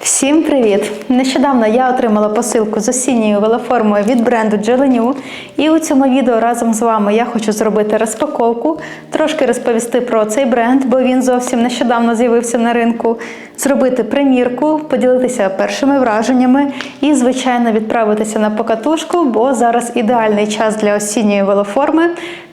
Всім привіт! Нещодавно я отримала посилку з осінньою велоформою від бренду Джеленю. І у цьому відео разом з вами я хочу зробити розпаковку, трошки розповісти про цей бренд, бо він зовсім нещодавно з'явився на ринку, зробити примірку, поділитися першими враженнями і, звичайно, відправитися на покатушку, бо зараз ідеальний час для осінньої велоформи.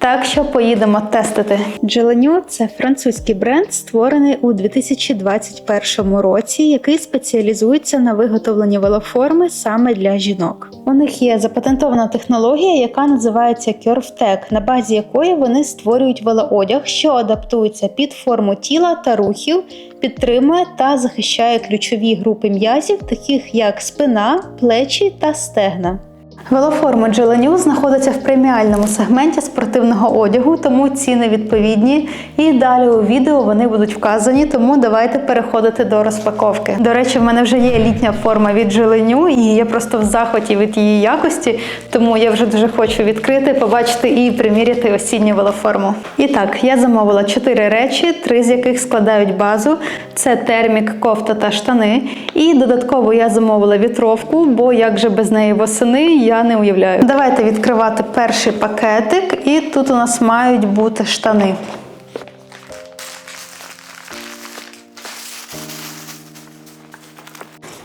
Так що поїдемо тестити. Джеленю це французький бренд, створений у 2021 році, який спеціалізується на виготовленні велоформи саме для жінок. У них є запатентована технологія, яка називається CurveTech, на базі якої вони створюють велоодяг, що адаптується під форму тіла та рухів, підтримує та захищає ключові групи м'язів, таких як спина, плечі та стегна. Велоформа Джеленю знаходиться в преміальному сегменті спортивного одягу, тому ціни відповідні. І далі у відео вони будуть вказані, тому давайте переходити до розпаковки. До речі, в мене вже є літня форма від Джеленю, і я просто в захваті від її якості, тому я вже дуже хочу відкрити, побачити і приміряти осінню велоформу. І так, я замовила чотири речі, три з яких складають базу: це термік, кофта та штани. І додатково я замовила вітровку, бо як же без неї восени я не уявляю. Давайте відкривати перший пакетик, і тут у нас мають бути штани.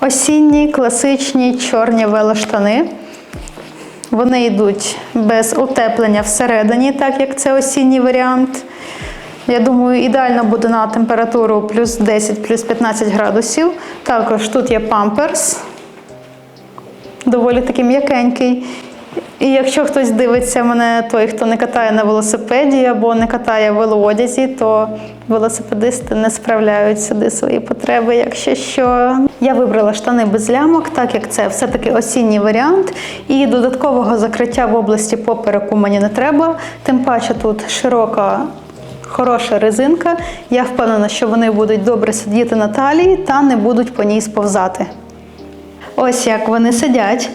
Осінні класичні чорні велоштани. Вони йдуть без утеплення всередині, так як це осінній варіант. Я думаю, ідеально буде на температуру плюс 10, плюс 15 градусів. Також тут є памперс, доволі такий м'якенький. І якщо хтось дивиться мене, той, хто не катає на велосипеді або не катає в велоодязі, то велосипедисти не справляють сюди свої потреби. Якщо що, я вибрала штани без лямок, так як це все-таки осінній варіант. І додаткового закриття в області попереку мені не треба. Тим паче тут широка. Хороша резинка. Я впевнена, що вони будуть добре сидіти на талії та не будуть по ній сповзати. Ось як вони сидять.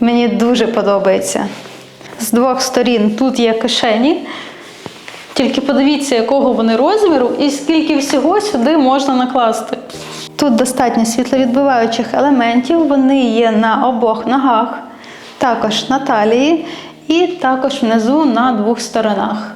Мені дуже подобається. З двох сторін тут є кишені. Тільки подивіться, якого вони розміру і скільки всього сюди можна накласти. Тут достатньо світловідбиваючих елементів, вони є на обох ногах, також на талії і також внизу на двох сторонах.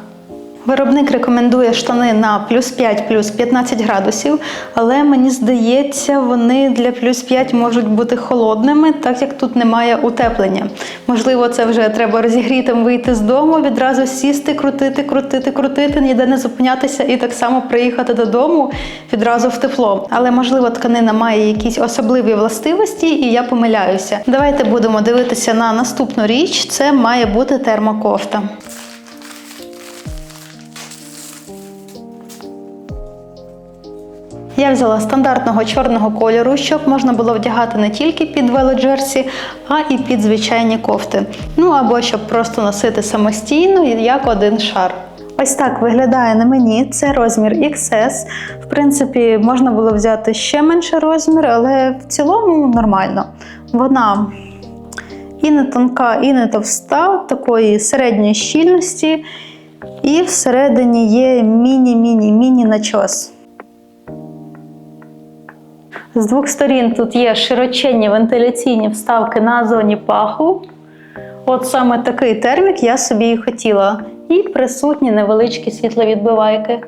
Виробник рекомендує штани на плюс 5, плюс 15 градусів, але мені здається, вони для плюс 5 можуть бути холодними, так як тут немає утеплення. Можливо, це вже треба розігрітим вийти з дому, відразу сісти, крутити, крутити, крутити, ніде не зупинятися і так само приїхати додому відразу в тепло. Але можливо, тканина має якісь особливі властивості, і я помиляюся. Давайте будемо дивитися на наступну річ. Це має бути термокофта. Я взяла стандартного чорного кольору, щоб можна було вдягати не тільки під велоджерсі, а і під звичайні кофти. Ну або щоб просто носити самостійно, як один шар. Ось так виглядає на мені. Це розмір XS. В принципі, можна було взяти ще менший розмір, але в цілому нормально. Вона і не тонка, і не товста, такої середньої щільності. І всередині є міні-міні-міні начос. З двох сторін тут є широченні вентиляційні вставки на зоні паху. От саме такий термік я собі і хотіла. І присутні невеличкі світловідбивайки.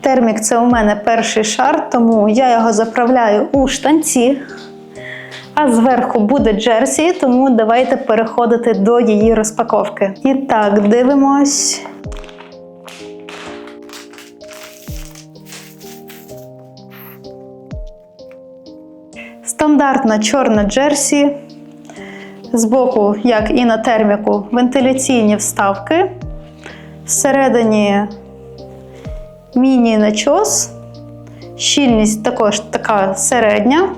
Термік це у мене перший шар, тому я його заправляю у штанці. А зверху буде джерсі, тому давайте переходити до її розпаковки. І так, дивимось. Стандартна чорна джерсі. Збоку, як і на терміку, вентиляційні вставки. Всередині міні-начос. Щільність також така середня.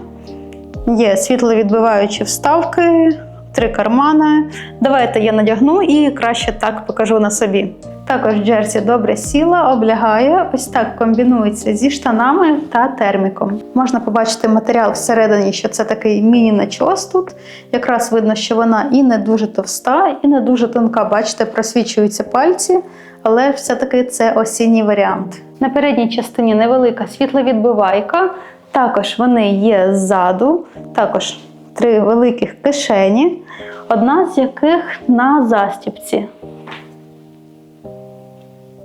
Є світловідбиваючі вставки, три кармани. Давайте я надягну і краще так покажу на собі. Також джерсі добре сіла, облягає, ось так комбінується зі штанами та терміком. Можна побачити матеріал всередині, що це такий міні-начос тут. Якраз видно, що вона і не дуже товста, і не дуже тонка. Бачите, просвічуються пальці, але все-таки це осінній варіант. На передній частині невелика світловідбивайка. Також вони є ззаду, також три великих кишені, одна з яких на застібці.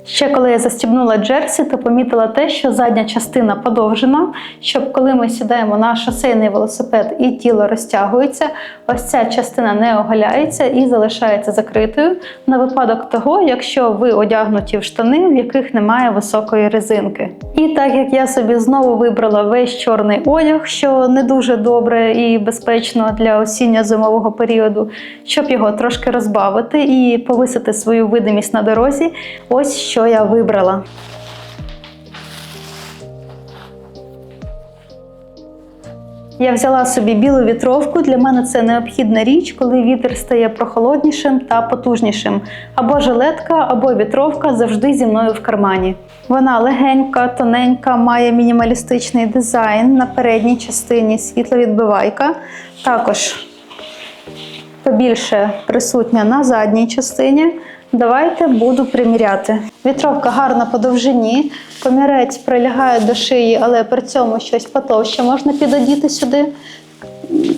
Ще коли я застібнула джерсі, то помітила те, що задня частина подовжена, щоб коли ми сідаємо на шосейний велосипед і тіло розтягується, ось ця частина не оголяється і залишається закритою на випадок того, якщо ви одягнуті в штани, в яких немає високої резинки. І так як я собі знову вибрала весь чорний одяг, що не дуже добре і безпечно для осінньо-зимового періоду, щоб його трошки розбавити і повисити свою видимість на дорозі, ось що я вибрала. Я взяла собі білу вітровку. Для мене це необхідна річ, коли вітер стає прохолоднішим та потужнішим. Або жилетка, або вітровка завжди зі мною в кармані. Вона легенька, тоненька, має мінімалістичний дизайн на передній частині світловідбивайка. Також побільше присутня на задній частині. Давайте буду приміряти. Вітровка гарна по довжині, комірець прилягає до шиї, але при цьому щось потовще можна підодіти сюди.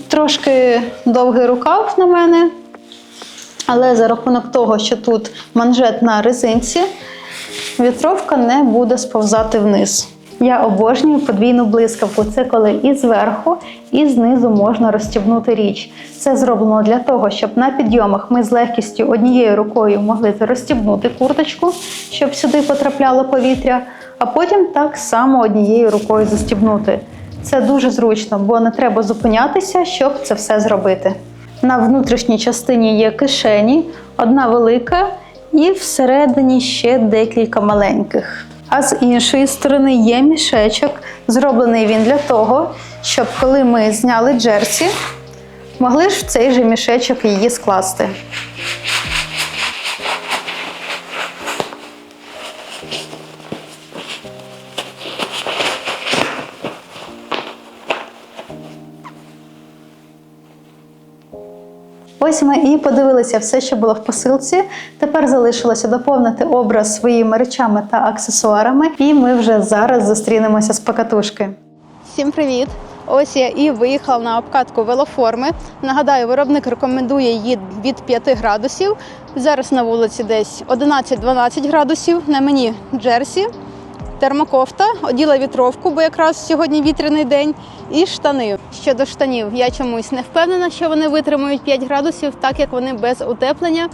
Трошки довгий рукав на мене, але за рахунок того, що тут манжет на резинці, вітровка не буде сповзати вниз. Я обожнюю подвійну блискавку. Це коли і зверху, і знизу можна розстібнути річ. Це зроблено для того, щоб на підйомах ми з легкістю однією рукою могли розстібнути курточку, щоб сюди потрапляло повітря, а потім так само однією рукою застібнути. Це дуже зручно, бо не треба зупинятися, щоб це все зробити. На внутрішній частині є кишені, одна велика, і всередині ще декілька маленьких. А з іншої сторони є мішечок. Зроблений він для того, щоб коли ми зняли джерсі, могли ж в цей же мішечок її скласти. Ось ми і подивилися все, що було в посилці. Тепер залишилося доповнити образ своїми речами та аксесуарами, і ми вже зараз зустрінемося з покатушки. Всім привіт! Ось я і виїхала на обкатку велоформи. Нагадаю, виробник рекомендує її від 5 градусів. Зараз на вулиці десь 11-12 градусів. На мені джерсі, термокофта, оділа вітровку, бо якраз сьогодні вітряний день, і штани. Щодо штанів, я чомусь не впевнена, що вони витримують 5 градусів, так як вони без утеплення.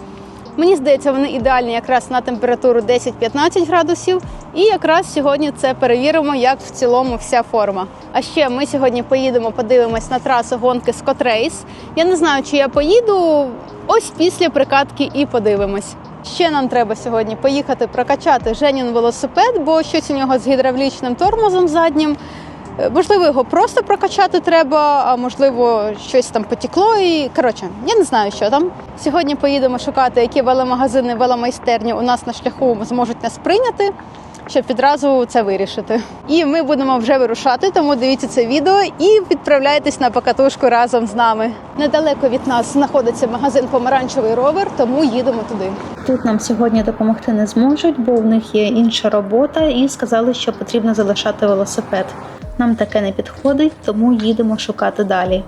Мені здається, вони ідеальні якраз на температуру 10-15 градусів. І якраз сьогодні це перевіримо, як в цілому вся форма. А ще ми сьогодні поїдемо, подивимось на трасу гонки Race. Я не знаю, чи я поїду ось після прикатки і подивимось. Ще нам треба сьогодні поїхати прокачати Женін велосипед, бо щось у нього з гідравлічним тормозом заднім. Е, Можливо, його просто прокачати треба, а можливо, щось там потекло. І коротше, я не знаю, що там. Сьогодні поїдемо шукати, які веломагазини, веломайстерні у нас на шляху зможуть нас прийняти, щоб відразу це вирішити. І ми будемо вже вирушати, тому дивіться це відео і відправляйтесь на покатушку разом з нами. Недалеко від нас знаходиться магазин Помаранчевий ровер, тому їдемо туди. Тут нам сьогодні допомогти не зможуть, бо в них є інша робота, і сказали, що потрібно залишати велосипед. Нам таке не підходить, тому їдемо шукати далі.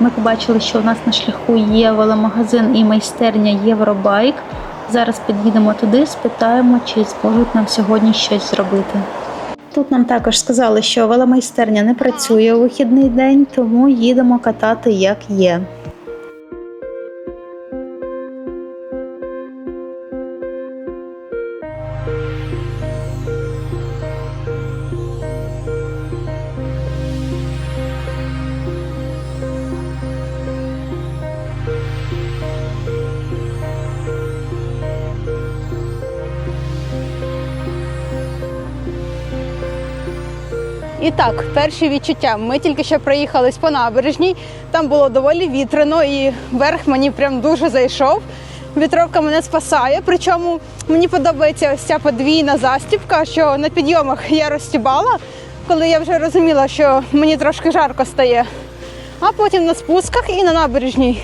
Ми побачили, що у нас на шляху є веломагазин і майстерня Євробайк. Зараз під'їдемо туди, спитаємо, чи зможуть нам сьогодні щось зробити. Тут нам також сказали, що веломайстерня не працює у вихідний день, тому їдемо катати як є. І так, перші відчуття. Ми тільки що проїхались по набережній. Там було доволі вітряно, і верх мені прям дуже зайшов. Вітровка мене спасає. Причому мені подобається ось ця подвійна застібка, що на підйомах я розстібала, коли я вже розуміла, що мені трошки жарко стає. А потім на спусках і на набережній.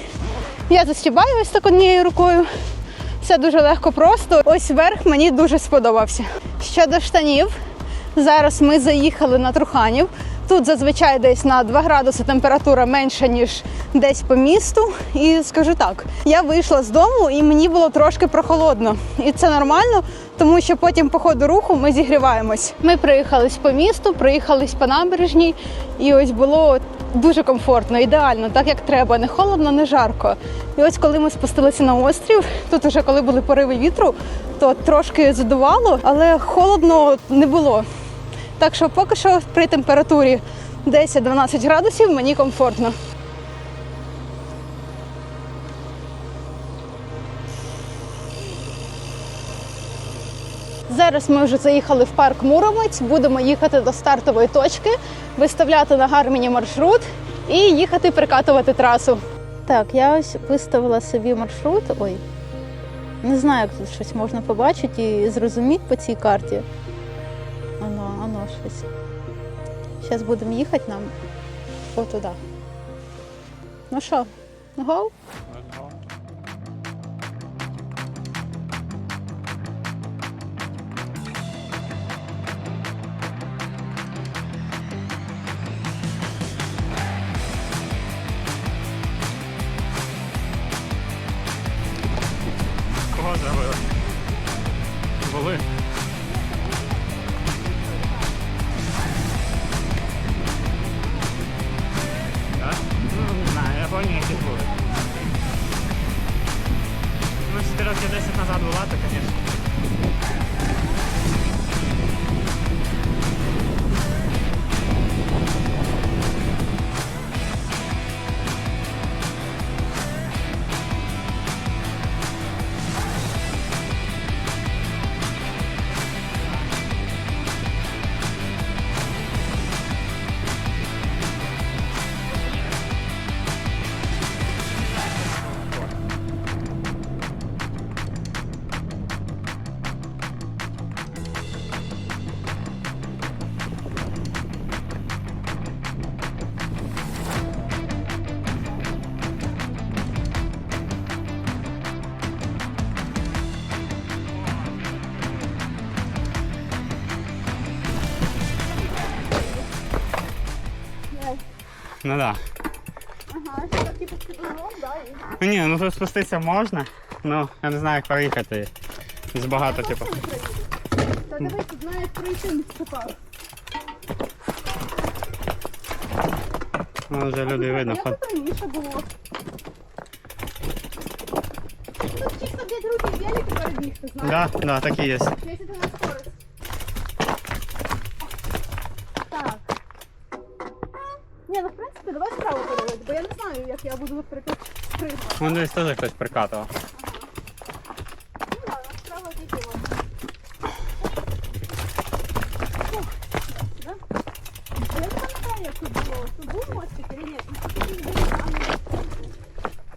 Я застібаю ось так однією рукою. Все дуже легко просто. Ось верх мені дуже сподобався. Щодо штанів, зараз ми заїхали на Труханів. Тут зазвичай десь на 2 градуси температура менша, ніж десь по місту. І скажу так, я вийшла з дому і мені було трошки прохолодно. І це нормально, тому що потім по ходу руху ми зігріваємось. Ми приїхались по місту, приїхались по набережній, і ось було дуже комфортно, ідеально, так як треба, не холодно, не жарко. І ось коли ми спустилися на острів, тут уже коли були пориви вітру, то трошки задувало, але холодно не було. Так що поки що при температурі 10-12 градусів мені комфортно. Зараз ми вже заїхали в парк Муромець, будемо їхати до стартової точки, виставляти на гарміні маршрут і їхати прикатувати трасу. Так, я ось виставила собі маршрут. Ой, не знаю, як тут щось можна побачити і зрозуміти по цій карті. Щось. Зараз будемо їхати нам отуди. Ну що, гоу? Кого зробили? Були. Ну так. Ага, так типу підлогом, да, і Ну ні, ну тут спуститися можна. Ну, я не знаю, як проїхати. З багато, типу. Та дивись, тут навіть пройти не вступав. Ну, вже люди видно. Як тут раніше було? Тут чисто взять руки в велик і перебігти, знаєш? Да, да, такі є. Якщо ти на скорость. Так. Ні, ну в принципі, давай справа подивись, бо я не знаю, як я буду, наприклад, спригати. Вон десь теж хтось прикатував. Ну ладно, справа відео. Да? А Я не пам'ятаю, як тут було. Тут був мостик чи ні?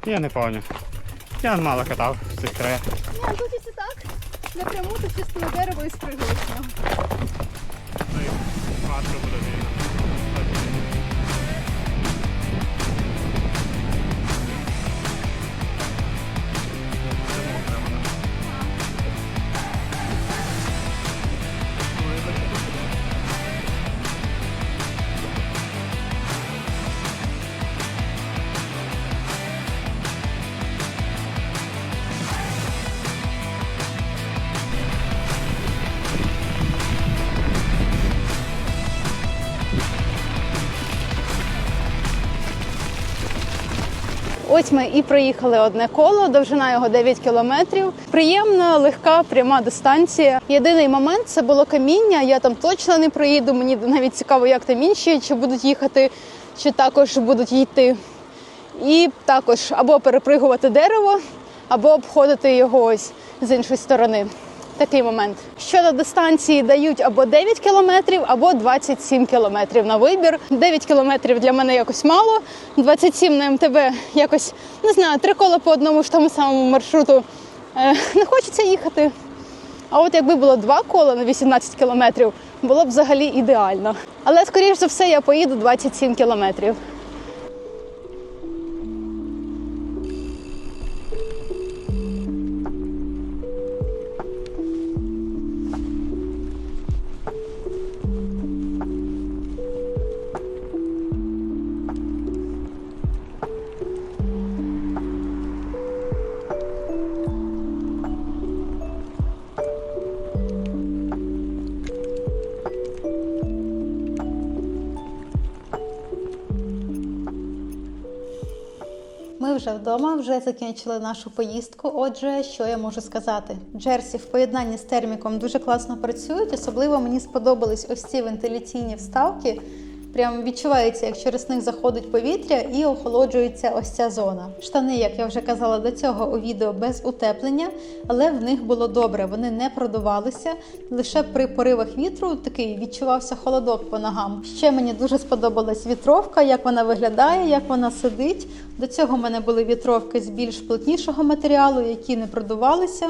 Я не пам'ятаю. Я мало катав в цих краях. Ні, тут якщо так, напряму, то чисто на дерево і спригуєш. Ось ми і проїхали одне коло, довжина його 9 кілометрів. Приємна, легка, пряма дистанція. Єдиний момент це було каміння. Я там точно не проїду. Мені навіть цікаво, як там інші, чи будуть їхати, чи також будуть йти. І також або перепригувати дерево, або обходити його ось з іншої сторони. Такий момент. Щодо дистанції дають або 9 кілометрів, або 27 кілометрів на вибір. 9 кілометрів для мене якось мало. 27 на МТБ якось не знаю, три кола по одному ж тому самому маршруту. Е, не хочеться їхати. А от якби було два кола на 18 кілометрів, було б взагалі ідеально. Але скоріш за все я поїду 27 кілометрів. Вже вдома, вже закінчили нашу поїздку. Отже, що я можу сказати? Джерсі в поєднанні з терміком дуже класно працюють. Особливо мені сподобались ось ці вентиляційні вставки. Прям відчувається, як через них заходить повітря і охолоджується ось ця зона. Штани, як я вже казала до цього у відео, без утеплення, але в них було добре. Вони не продувалися. Лише при поривах вітру такий відчувався холодок по ногам. Ще мені дуже сподобалась вітровка, як вона виглядає, як вона сидить. До цього в мене були вітровки з більш плотнішого матеріалу, які не продувалися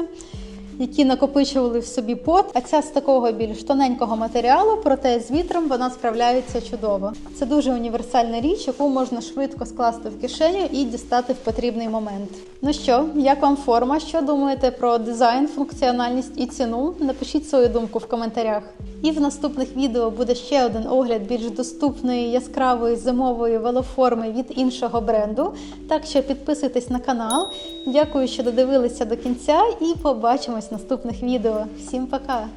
які накопичували в собі пот. А ця з такого більш тоненького матеріалу, проте з вітром вона справляється чудово. Це дуже універсальна річ, яку можна швидко скласти в кишеню і дістати в потрібний момент. Ну що, як вам форма? Що думаєте про дизайн, функціональність і ціну? Напишіть свою думку в коментарях. І в наступних відео буде ще один огляд більш доступної яскравої зимової велоформи від іншого бренду. Так що підписуйтесь на канал. Дякую, що додивилися до кінця, і побачимось в наступних відео. Всім пока!